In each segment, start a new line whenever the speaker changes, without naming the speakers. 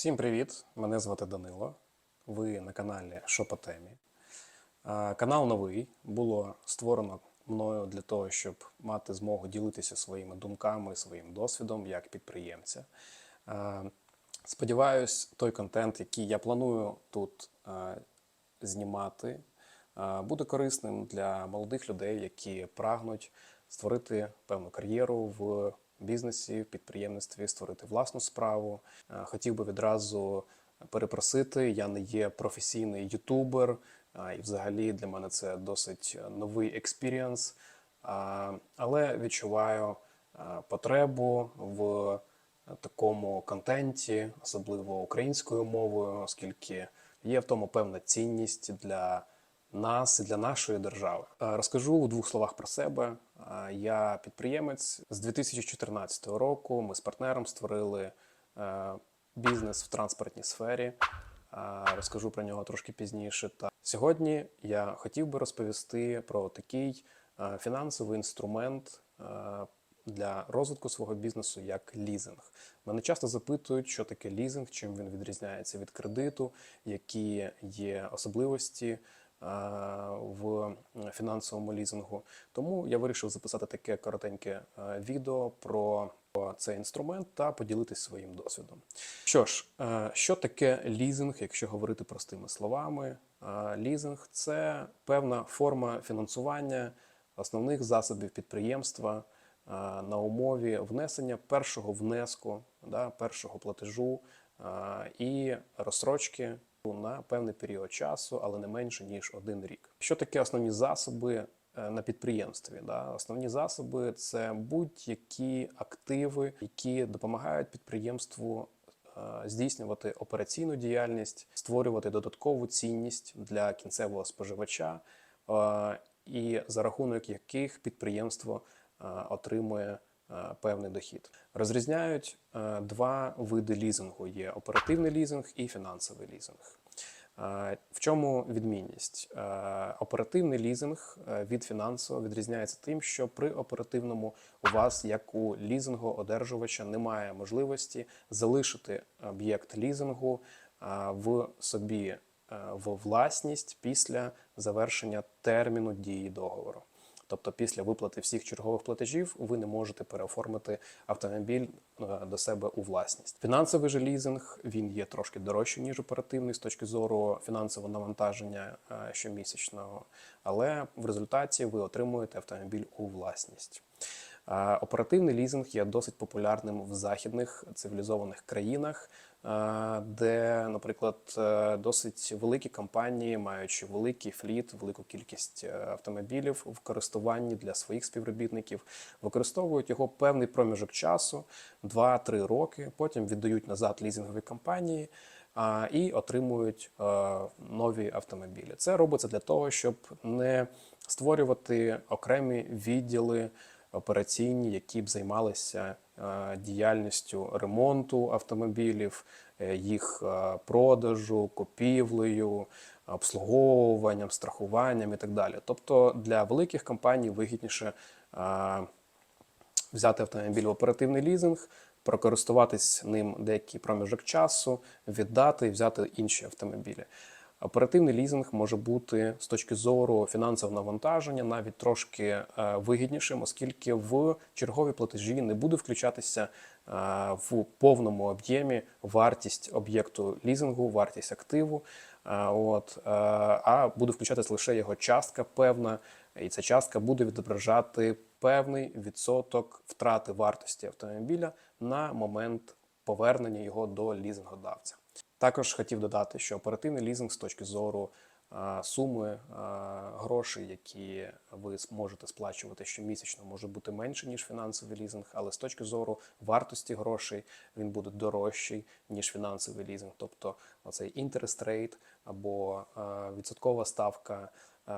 Всім привіт! Мене звати Данило. Ви на каналі Що по темі. Канал новий було створено мною для того, щоб мати змогу ділитися своїми думками, своїм досвідом як підприємця. Сподіваюсь, той контент, який я планую тут знімати, буде корисним для молодих людей, які прагнуть створити певну кар'єру в бізнесі, в підприємництві, створити власну справу. Е, Хотів би відразу перепросити. Я не є професійний ютубер, і взагалі для мене це досить новий експірієнс. Але відчуваю потребу в такому контенті, особливо українською мовою, оскільки є в тому певна цінність для нас і для нашої держави. Е, Розкажу у двох словах про себе. Е, Я підприємець з 2014 року. Ми з партнером створили е, бізнес в транспортній сфері. Розкажу про нього трошки пізніше. Та сьогодні я хотів би розповісти про такий фінансовий інструмент для розвитку свого бізнесу як лізинг. Мене часто запитують, що таке лізинг, чим він відрізняється від кредиту, які є особливості в фінансовому лізингу. Тому я вирішив записати таке коротеньке е, відео про цей інструмент та поділитися своїм досвідом. Що ж, е, що таке лізинг, якщо говорити простими словами? Е, Лізинг це певна форма фінансування основних засобів підприємства е, на умові внесення першого внеску, да, першого платежу е, і розстрочки на певний період часу, але не менше ніж один рік. Що таке основні засоби е, на підприємстві? Да? Основні засоби це будь-які активи, які допомагають підприємству е, здійснювати операційну діяльність, створювати додаткову цінність для кінцевого споживача, е, і за рахунок яких підприємство отримує певний дохід. Розрізняють два види лізингу: є оперативний лізинг і фінансовий лізинг. Е, В чому відмінність? Е, Оперативний лізинг е, від фінансового відрізняється тим, що при оперативному у вас, як у лізингу одержувача, немає можливості залишити об'єкт лізингу в собі в власність після завершення терміну дії договору. Тобто, після виплати всіх чергових платежів ви не можете переоформити автомобіль е, до себе у власність. Фінансовий же лізинг він є трошки дорожчий, ніж оперативний з точки зору фінансового навантаження е, щомісячного, але в результаті ви отримуєте автомобіль у власність. Е, Оперативний лізинг є досить популярним в західних цивілізованих країнах, де, наприклад, е, досить великі компанії, маючи великий фліт, велику кількість е, автомобілів в користуванні для своїх співробітників, використовують його певний проміжок часу 2-3 роки. Потім віддають назад лізингові компанії. І отримують е, нові автомобілі. Це робиться для того, щоб не створювати окремі відділи операційні, які б займалися е, діяльністю ремонту автомобілів, е, їх е, продажу, купівлею, обслуговуванням, страхуванням і так далі. Тобто для великих компаній вигідніше е, взяти автомобіль в оперативний лізинг, прокористуватись ним деякий проміжок часу, віддати і взяти інші автомобілі. Оперативний лізинг може бути з точки зору фінансового навантаження навіть трошки е, вигіднішим, оскільки в чергові платежі не буде включатися е, в повному об'ємі вартість об'єкту лізингу, вартість активу. Е, От, а буде включатися лише його частка певна, і ця частка буде відображати певний відсоток втрати вартості автомобіля на момент повернення його до лізингодавця. Також хотів додати, що оперативний лізинг з точки зору е, суми е, грошей, які ви можете сплачувати щомісячно, може бути менше ніж фінансовий лізинг, але з точки зору вартості грошей він буде дорожчий ніж фінансовий лізинг. Тобто оцей interest rate або е, відсоткова ставка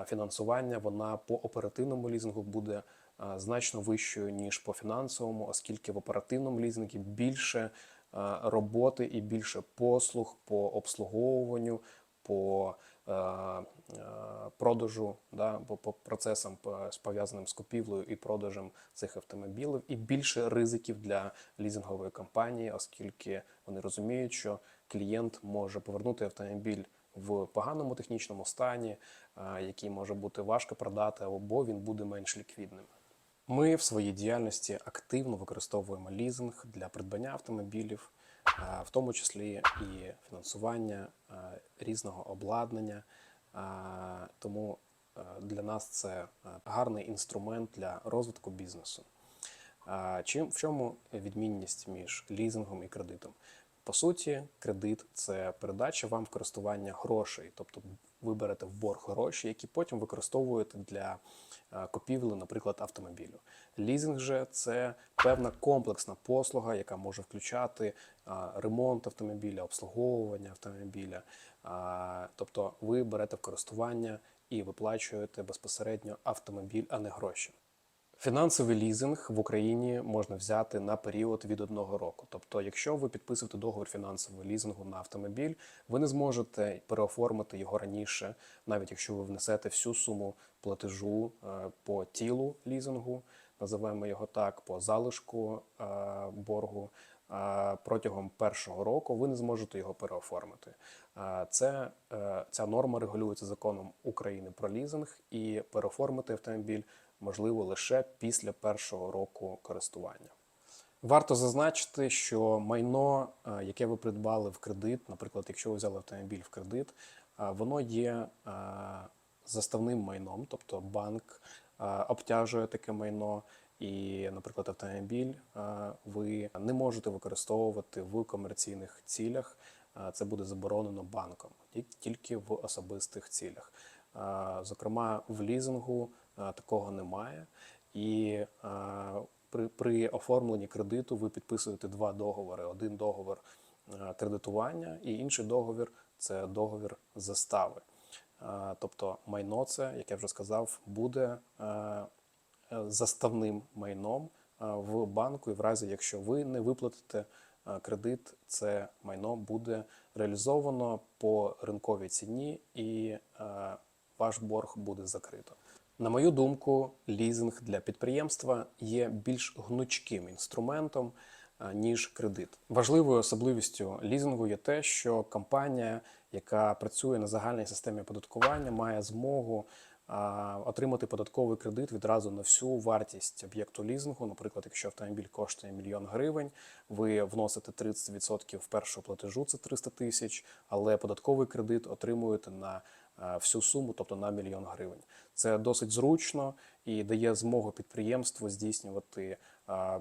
фінансування, вона по оперативному лізингу буде значно вищою ніж по фінансовому, оскільки в оперативному лізингі більше роботи і більше послуг по обслуговуванню, по е, е, продажу, да, по, по процесам по- пов'язаним з купівлею і продажем цих автомобілів, і більше ризиків для лізингової компанії, оскільки вони розуміють, що клієнт може повернути автомобіль в поганому технічному стані, е, який може бути важко продати, або він буде менш ліквідним. Ми в своїй діяльності активно використовуємо лізинг для придбання автомобілів, в тому числі і фінансування різного обладнання. Тому для нас це гарний інструмент для розвитку бізнесу. Чим в чому відмінність між лізингом і кредитом? По суті, кредит це передача вам в користування грошей, тобто ви берете в борг гроші, які потім використовуєте для е, купівлі, наприклад, автомобілю. Лізинг же це певна комплексна послуга, яка може включати е, ремонт автомобіля, обслуговування автомобіля. Тобто ви берете в користування і виплачуєте безпосередньо автомобіль, а не гроші. Фінансовий лізинг в Україні можна взяти на період від одного року. Тобто, якщо ви підписуєте договір фінансового лізингу на автомобіль, ви не зможете переоформити його раніше, навіть якщо ви внесете всю суму платежу е, по тілу лізингу, називаємо його так, по залишку е, боргу. е, Протягом першого року ви не зможете його переоформити. Це ця норма регулюється законом України про лізинг, і переоформити автомобіль можливо лише після першого року користування. Варто зазначити, що майно, е, яке ви придбали в кредит, наприклад, якщо ви взяли автомобіль в кредит, е, воно є е, заставним майном, тобто банк обтяжує таке майно. І, наприклад, автомобіль ви не можете використовувати в комерційних цілях. Це буде заборонено банком тільки в особистих цілях. Е, Зокрема, в лізингу е, такого немає. І е, при, при оформленні кредиту ви підписуєте два договори: один договір кредитування, і інший договір це договір застави. Тобто майно це, як я вже сказав, буде заставним майном в банку, і в разі, якщо ви не виплатите кредит, це майно буде реалізовано по ринковій ціні, і ваш борг буде закрито. На мою думку, лізинг для підприємства є більш гнучким інструментом е, ніж кредит. Важливою особливістю лізингу є те, що компанія, яка працює на загальній системі оподаткування, має змогу а, отримати податковий кредит відразу на всю вартість об'єкту лізингу. Наприклад, якщо автомобіль коштує мільйон гривень, ви вносите 30% в першого платежу, це 300 тисяч, але податковий кредит отримуєте на е, всю суму, тобто на мільйон гривень. Це досить зручно і дає змогу підприємству здійснювати е,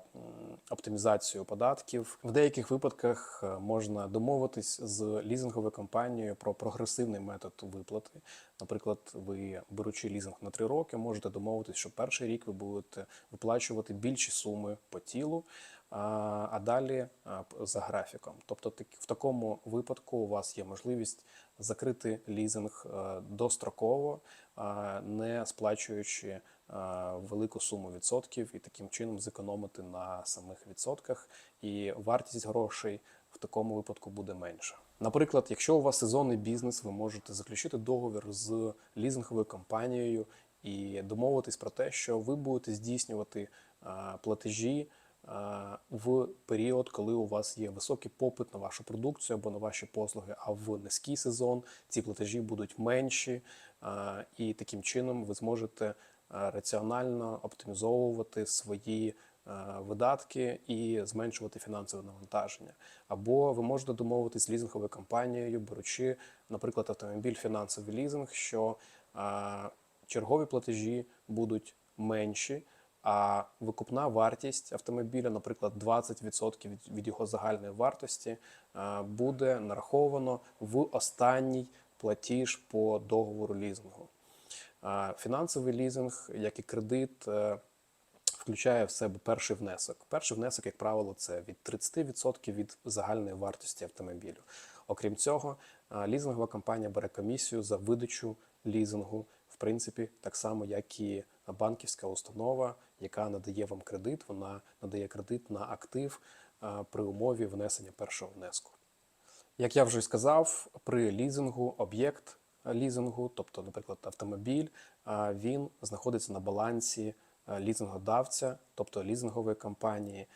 оптимізацію податків. В деяких випадках е, можна домовитись з лізинговою компанією про прогресивний метод виплати. Наприклад, ви беручи лізинг на 3 роки, можете домовитись, що перший рік ви будете виплачувати більші суми по тілу, а далі за графіком. Тобто, в такому випадку у вас є можливість закрити лізинг е, достроково, не сплачуючи е, велику суму відсотків і таким чином зекономити на самих відсотках, і вартість грошей в такому випадку буде менша. Наприклад, якщо у вас сезонний бізнес, ви можете заключити договір з лізинговою компанією і домовитись про те, що ви будете здійснювати е, платежі в період, коли у вас є високий попит на вашу продукцію або на ваші послуги, а в низький сезон ці платежі будуть менші, е, і таким чином ви зможете е, раціонально оптимізовувати свої е, видатки і зменшувати фінансове навантаження. Або ви можете домовитись з лізинговою компанією, беручи, наприклад, автомобіль фінансовий лізинг, що е, чергові платежі будуть менші. А викупна вартість автомобіля, наприклад, 20% від, його загальної вартості, е, буде нараховано в останній платіж по договору лізингу. Е, Фінансовий лізинг, як і кредит, е, включає в себе перший внесок. Перший внесок, як правило, це від 30% від загальної вартості автомобілю. Окрім цього, лізингова компанія бере комісію за видачу лізингу, принципі, так само, як і банківська установа, яка надає вам кредит, вона надає кредит на актив при умові внесення першого внеску. Як я вже сказав, при лізингу об'єкт лізингу, тобто, наприклад, автомобіль, він знаходиться на балансі лізингодавця, тобто лізингової компанії.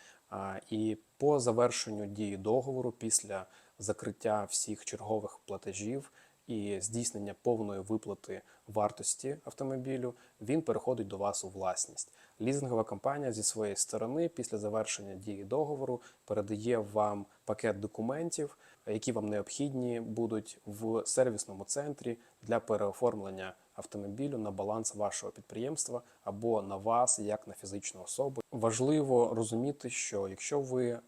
І по завершенню дії договору, після закриття всіх чергових платежів і здійснення повної виплати вартості автомобілю, він переходить до вас у власність. Лізингова компанія зі своєї сторони, після завершення дії договору, передає вам пакет документів, які вам необхідні будуть в сервісному центрі для переоформлення автомобілю на баланс вашого підприємства або на вас як на фізичну особу. Важливо розуміти, що якщо ви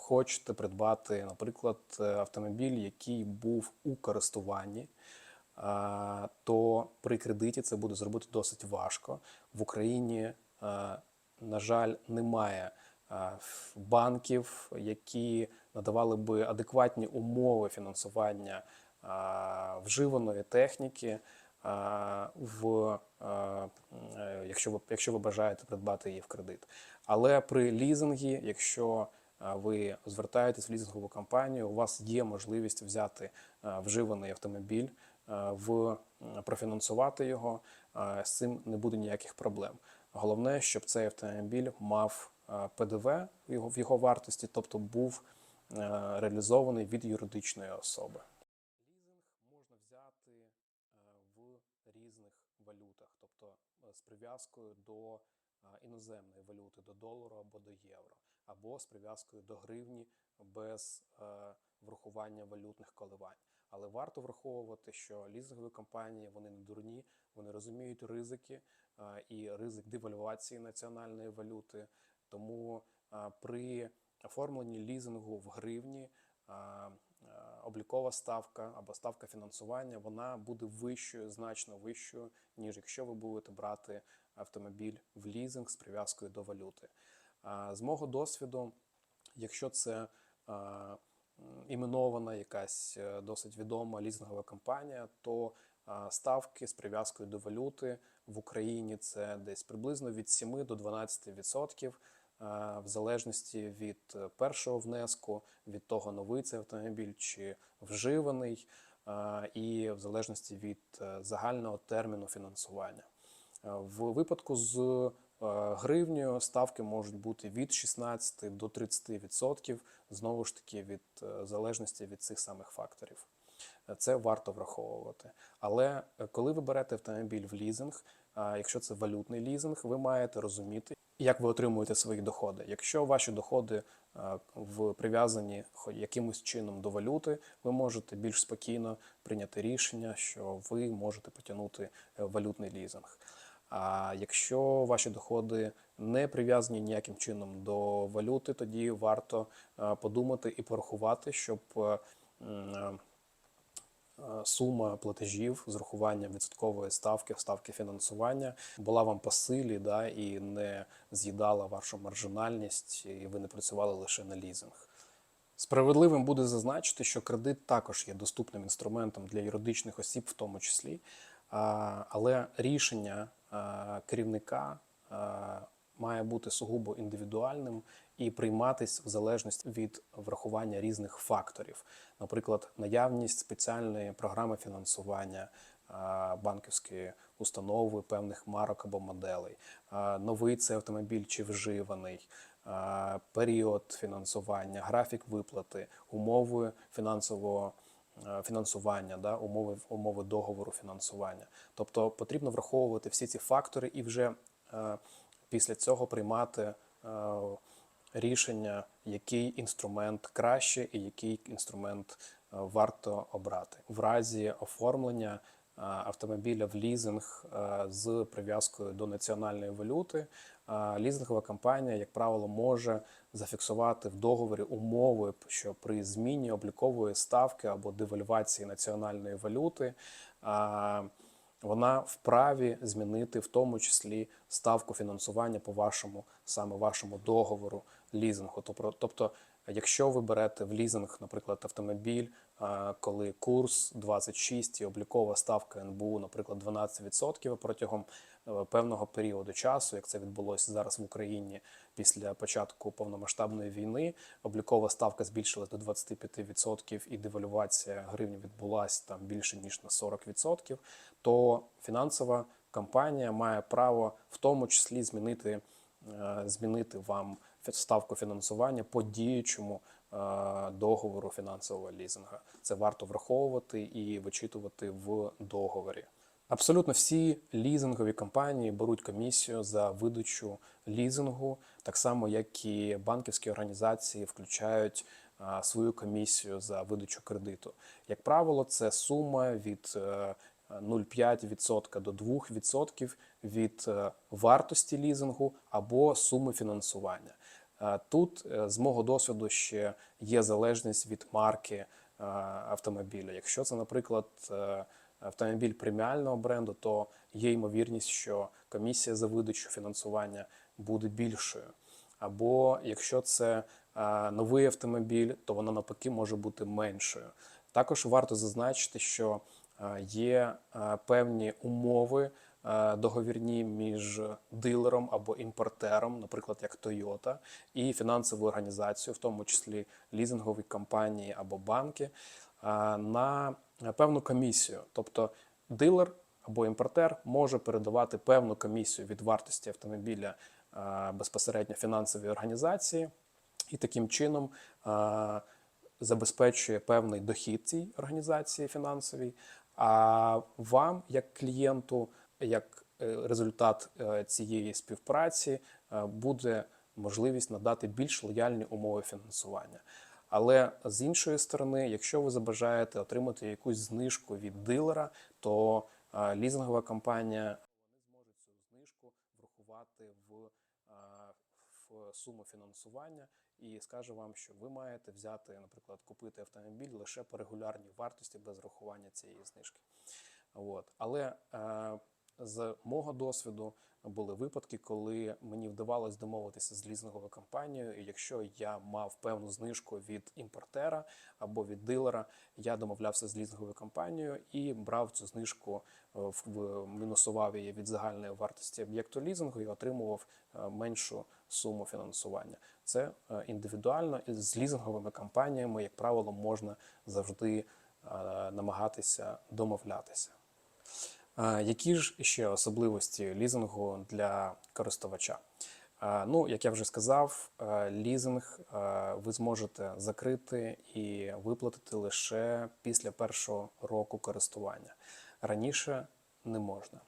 хочете придбати, наприклад, е, автомобіль, який був у користуванні, то при кредиті це буде зробити досить важко. В Україні, е, на жаль, немає е, банків, які надавали би адекватні умови фінансування е, вживаної техніки. е, В е, е, якщо ви якщо ви бажаєте придбати її в кредит, але при лізингі, якщо е, ви звертаєтесь в лізингову компанію, у вас є можливість взяти е, вживаний автомобіль, е, в профінансувати його. е, З цим не буде ніяких проблем. Головне, щоб цей автомобіль мав ПДВ в його, вартості, тобто був реалізований від юридичної особи. Тобто з прив'язкою до іноземної валюти, до долару або до євро, або з прив'язкою до гривні без е, врахування валютних коливань. Але варто враховувати, що лізингові компанії вони не дурні, вони розуміють ризики е, і ризик девальвації національної валюти. Тому е, при оформленні лізингу в гривні облікова ставка або ставка фінансування вона буде вищою, значно вищою, ніж якщо ви будете брати автомобіль в лізинг з прив'язкою до валюти. З мого досвіду, якщо це іменована якась е, досить відома лізингова компанія, то ставки з прив'язкою до валюти в Україні це десь приблизно від 7 до 12 відсотків. е, В залежності від е, першого внеску, від того, новий це автомобіль чи вживаний, і в залежності від е, загального терміну фінансування. В випадку з е, гривнею ставки можуть бути від 16 до 30%, знову ж таки від е, залежності від цих самих факторів. Е, Це варто враховувати. Але коли ви берете автомобіль в лізинг, якщо це валютний лізинг, ви маєте розуміти, як ви отримуєте свої доходи. Якщо ваші доходи в прив'язані якимось чином до валюти, ви можете більш спокійно прийняти рішення, що ви можете потягнути валютний лізинг. А якщо ваші доходи не прив'язані ніяким чином до валюти, тоді варто е, подумати і порахувати, щоб е, е, сума платежів з урахуванням відсоткової ставки, ставки фінансування була вам по силі, да, і не з'їдала вашу маржинальність, і ви не працювали лише на лізинг. Справедливим буде зазначити, що кредит також є доступним інструментом для юридичних осіб, в тому числі, але рішення керівника має бути сугубо індивідуальним і прийматись в залежності від врахування різних факторів, наприклад, наявність спеціальної програми фінансування. а, Банківської установи певних марок або моделей, новий це автомобіль чи вживаний, період фінансування, графік виплати, умови фінансового е, фінансування, да, умови, умови договору фінансування. Тобто потрібно враховувати всі ці фактори і вже е, після цього приймати е, рішення, який інструмент краще і який інструмент е, варто обрати. В разі оформлення е, автомобіля в лізинг е, з прив'язкою до національної валюти, е, лізингова компанія, як правило, може зафіксувати в договорі умови, що при зміні облікової ставки або девальвації національної валюти. е, вона вправі змінити в тому числі ставку фінансування по вашому саме вашому договору лізингу. Тобто, якщо ви берете в лізинг, наприклад, автомобіль, коли курс 26 і облікова ставка НБУ, наприклад, 12% протягом е, певного періоду часу, як це відбулося зараз в Україні після початку повномасштабної війни. Облікова ставка збільшилась до 25% і девальвація гривні відбулася там більше ніж на 40%, то фінансова компанія має право в тому числі змінити, е, змінити вам ставку фінансування по діючому договору фінансового лізинга. Це варто враховувати і вичитувати в договорі. Абсолютно всі лізингові компанії беруть комісію за видачу лізингу, так само як і банківські організації включають свою комісію за видачу кредиту. Як правило, це сума від е, 0,5% до 2% від е, вартості лізингу або суми фінансування. Е, Тут, е, з мого досвіду, ще є залежність від марки е, автомобіля. Якщо це, наприклад, автомобіль преміального бренду, то є ймовірність, що комісія за видачу фінансування буде більшою. Або якщо це новий автомобіль, то вона навпаки може бути меншою. Також варто зазначити, що є певні умови договірні між дилером або імпортером, наприклад, як Toyota, і фінансовою організацією, в тому числі лізингові компанії або банки, е, на певну комісію. Тобто дилер або імпортер може передавати певну комісію від вартості автомобіля е, безпосередньо фінансовій організації, і таким чином е, забезпечує певний дохід цій організації фінансовій. А вам, як клієнту, як е, результат е, цієї співпраці, е, буде можливість надати більш лояльні умови фінансування. Але з іншої сторони, якщо ви забажаєте отримати якусь знижку від дилера, то лізингова компанія вони зможуть цю знижку врахувати в, в суму фінансування і скаже вам, що ви маєте взяти, наприклад, купити автомобіль лише по регулярній вартості без врахування цієї знижки. От. Але з мого досвіду були випадки, коли мені вдавалось домовитися з лізинговою компанією, і якщо я мав певну знижку від імпортера або від дилера, я домовлявся з лізинговою компанією і брав цю знижку, е, в- мінусував її від загальної вартості об'єкту лізингу і отримував е, меншу суму фінансування. Це е, індивідуально і з лізинговими компаніями, як правило, можна завжди намагатися домовлятися. Які ж ще особливості лізингу для користувача? Ну, як я вже сказав, лізинг ви зможете закрити і виплатити лише після першого року користування. Раніше не можна.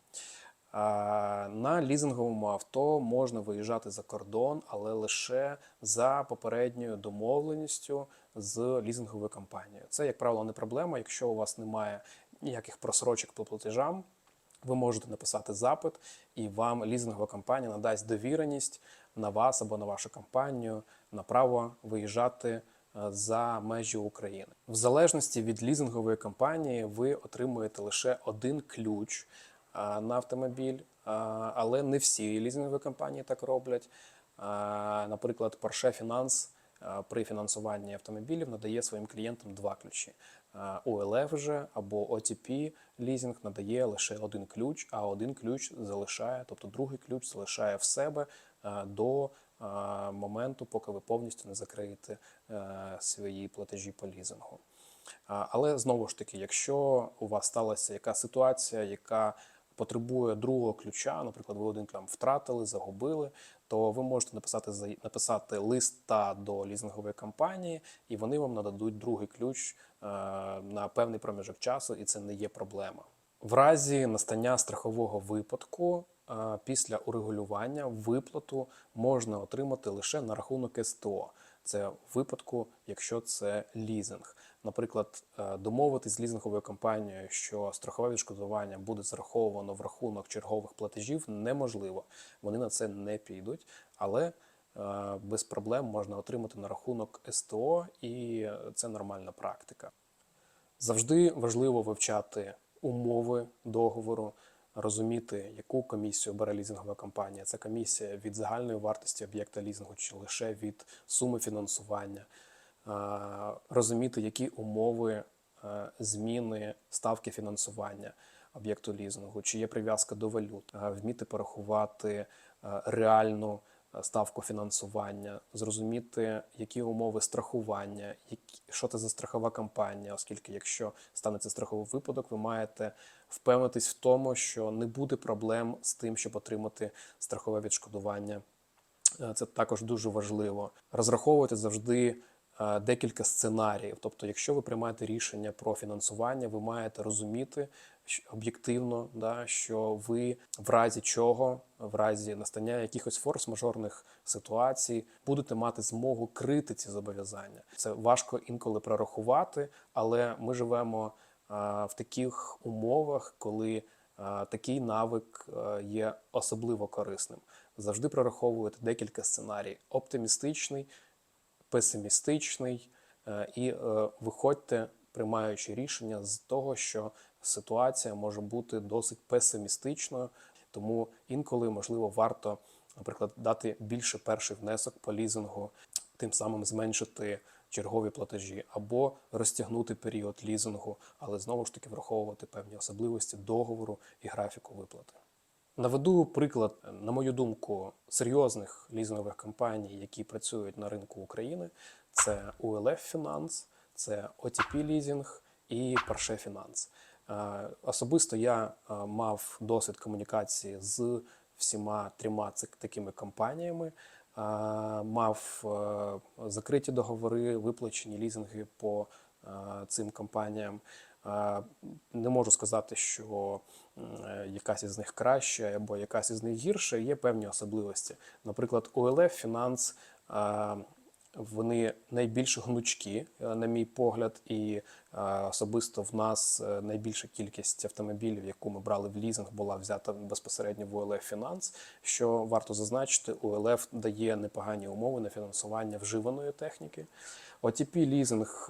На лізинговому авто можна виїжджати за кордон, але лише за попередньою домовленістю з лізинговою компанією. Це, як правило, не проблема. Якщо у вас немає ніяких просрочок по платежам, ви можете написати запит, і вам лізингова компанія надасть довіреність на вас або на вашу компанію на право виїжджати е, за межі України. В залежності від лізингової компанії ви отримуєте лише один ключ е, на автомобіль, е, але не всі лізингові компанії так роблять. Наприклад, Porsche Finance при фінансуванні автомобілів надає своїм клієнтам два ключі. Е, OLF же або OTP лізинг надає лише один ключ, а один ключ залишає, тобто другий ключ залишає в себе е, до е, моменту, поки ви повністю не закриєте е, свої платежі по лізингу. Але знову ж таки, якщо у вас сталася яка ситуація, яка потребує другого ключа, наприклад, ви один там втратили, загубили, то ви можете написати написати листа до лізингової компанії, і вони вам нададуть другий ключ е, на певний проміжок часу, і це не є проблема. В разі настання страхового випадку е, після урегулювання виплату можна отримати лише на рахунок СТО. Це в випадку, якщо це лізинг. Наприклад, е, домовитись з лізинговою компанією, що страхове відшкодування буде зараховано в рахунок чергових платежів, неможливо. Вони на це не підуть, але е, без проблем можна отримати на рахунок СТО, і це нормальна практика. Завжди важливо вивчати умови договору, розуміти, яку комісію бере лізингова компанія. Це комісія від загальної вартості об'єкта лізингу чи лише від суми фінансування, розуміти, які умови е, зміни ставки фінансування. об'єкту лізингу, чи є прив'язка до валют, е, вміти порахувати е, реальну е, ставку фінансування, зрозуміти, які умови страхування, що це за страхова компанія, оскільки якщо станеться страховий випадок, ви маєте впевнитись в тому, що не буде проблем з тим, щоб отримати страхове відшкодування. Е, Це також дуже важливо. Розраховувати завжди е, декілька сценаріїв. Тобто, якщо ви приймаєте рішення про фінансування, ви маєте розуміти об'єктивно, да, що ви в разі чого, в разі настання якихось форс-мажорних ситуацій, будете мати змогу крити ці зобов'язання. Це важко інколи прорахувати, але ми живемо е, в таких умовах, коли е, такий навик е, є особливо корисним. Завжди прораховуєте декілька сценарій: оптимістичний, песимістичний, е, і е, виходьте, приймаючи рішення з того, що ситуація може бути досить песимістичною, тому інколи можливо варто, наприклад, дати більше перший внесок по лізингу, тим самим зменшити чергові платежі або розтягнути період лізингу, але знову ж таки враховувати певні особливості договору і графіку виплати. Наведу приклад, на мою думку, серйозних лізингових компаній, які працюють на ринку України. Це ULF Finance, це OTP Leasing і Porsche Finance. Е, Особисто я е, мав досвід комунікації з всіма трьома такими компаніями. Е, Мав закриті договори, виплачені лізинги по цим компаніям. Не можу сказати, що якась із них краща або якась із них гірша. Є певні особливості. Наприклад, OLF фінанс. е, вони найбільш гнучкі, е, на мій погляд, і е, особисто в нас е, найбільша кількість автомобілів, яку ми брали в лізинг, була взята безпосередньо в OLF Finance. Що варто зазначити, OLF дає непогані умови на фінансування вживаної техніки. OTP лізинг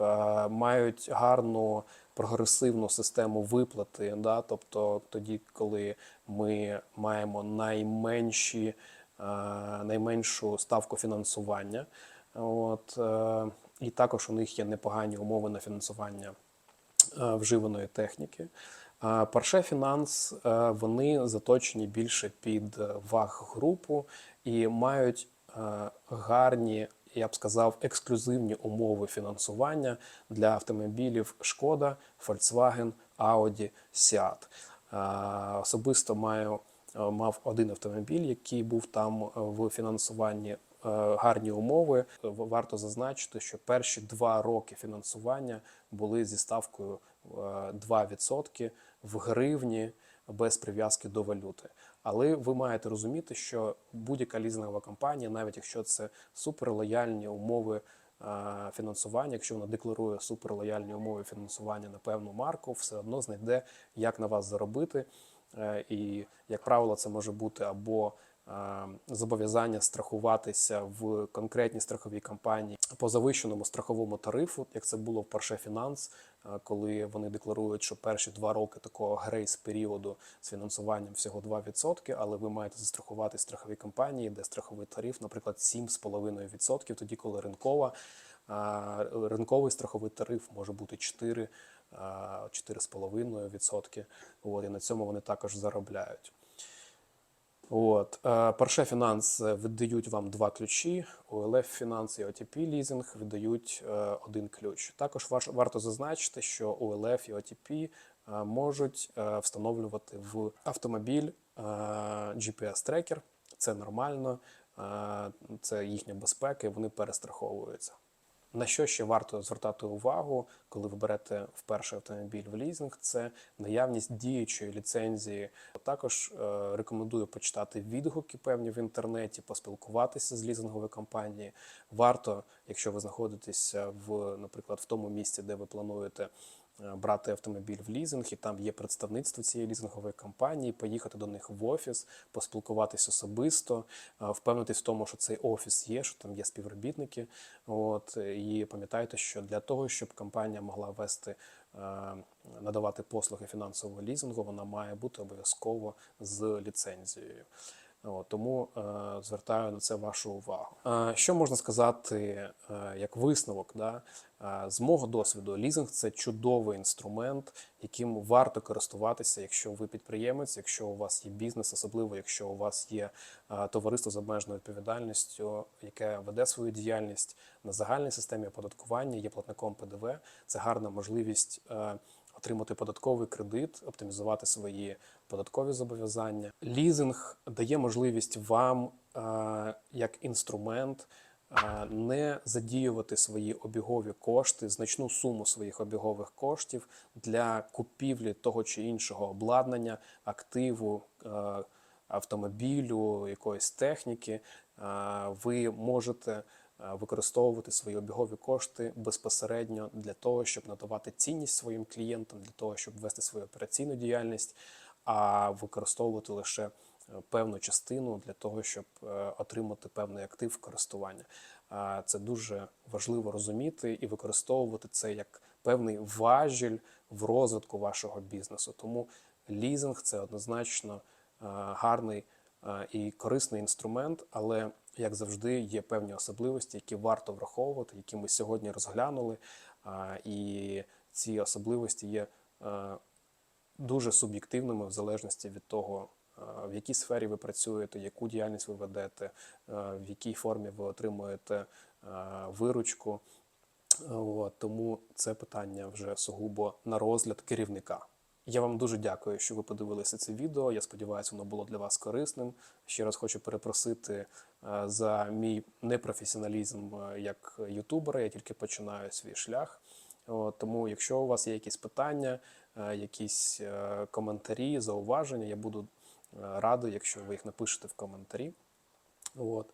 мають гарну прогресивну систему виплати, да, тобто тоді, коли ми маємо найменші, найменшу ставку фінансування. От, е, і також у них є непогані умови на фінансування е, вживаної техніки. А Porsche Finance, е, вони заточені більше під е, ваг-групу і мають е, гарні, я б сказав, ексклюзивні умови фінансування для автомобілів Шкода, Volkswagen, Audi, Seat. Особисто маю мав один автомобіль, який був там в фінансуванні гарні умови. Варто зазначити, що перші два роки фінансування були зі ставкою е, 2% в гривні без прив'язки до валюти. Але ви маєте розуміти, що будь-яка лізингова компанія, навіть якщо це суперлояльні умови е, фінансування, якщо вона декларує суперлояльні умови фінансування на певну марку, все одно знайде, як на вас заробити. Е, І, як правило, це може бути або е, зобов'язання страхуватися в конкретній страховій компанії по завищеному страховому тарифу, як це було в Porsche Finance, е, коли вони декларують, що перші два роки такого грейс-періоду з фінансуванням всього 2%, але ви маєте застрахувати страхові компанії, де страховий тариф, наприклад, 7,5%, тоді коли ринкова, е, ринковий страховий тариф може бути 4, е, 4,5%. От, і на цьому вони також заробляють. От. е, Porsche Finance видають вам два ключі, OLF Finance і OTP Leasing видають е, один ключ. Також варто зазначити, що OLF і OTP е, можуть е, встановлювати в автомобіль GPS-трекер. Це нормально, це їхня безпека, і вони перестраховуються. На що ще варто звертати увагу, коли ви берете вперше автомобіль в лізинг, це наявність діючої ліцензії. Також е, рекомендую почитати відгуки певні в інтернеті, поспілкуватися з лізинговою компанією. Варто, якщо ви знаходитеся в, наприклад, в тому місці, де ви плануєте брати автомобіль в лізинг, і там є представництво цієї лізингової компанії, поїхати до них в офіс, поспілкуватись особисто, е, впевнитись в тому, що цей офіс є, що там є співробітники. От і пам'ятайте, що для того, щоб компанія могла вести е, надавати послуги фінансового лізингу, вона має бути обов'язково з ліцензією. От, тому е, звертаю на це вашу увагу. Е, що можна сказати е, як висновок? Да? Е, з мого досвіду, лізинг це чудовий інструмент, яким варто користуватися, якщо ви підприємець, якщо у вас є бізнес, особливо якщо у вас є е, товариство з обмеженою відповідальністю, яке веде свою діяльність на загальній системі оподаткування, є платником ПДВ. Це гарна можливість. е, Отримати податковий кредит, оптимізувати свої податкові зобов'язання. Лізинг дає можливість вам, е, як інструмент, е, не задіювати свої обігові кошти, значну суму своїх обігових коштів для купівлі того чи іншого обладнання, активу, е, автомобілю, якоїсь техніки. Ви можете використовувати свої обігові кошти безпосередньо для того, щоб надавати цінність своїм клієнтам, для того, щоб вести свою операційну діяльність, а використовувати лише е, певну частину для того, щоб е, отримати певний актив користування. Це дуже важливо розуміти і використовувати це як певний важіль в розвитку вашого бізнесу. Тому лізинг це однозначно е, гарний е, і корисний інструмент, але як завжди, є певні особливості, які варто враховувати, які ми сьогодні розглянули. І ці особливості є е, дуже суб'єктивними в залежності від того, е, в якій сфері ви працюєте, яку діяльність ви ведете, е, в якій формі ви отримуєте е, виручку. От, тому це питання вже сугубо на розгляд керівника. Я вам дуже дякую, що ви подивилися це відео. Я сподіваюся, воно було для вас корисним. Ще раз хочу перепросити е, за мій непрофесіоналізм е, як ютубера. Я тільки починаю свій шлях. Тому, якщо у вас є якісь питання, е, якісь коментарі, зауваження, я буду радий, якщо ви їх напишете в коментарі. От.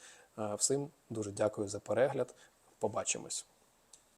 Всім дуже дякую за перегляд. Побачимось.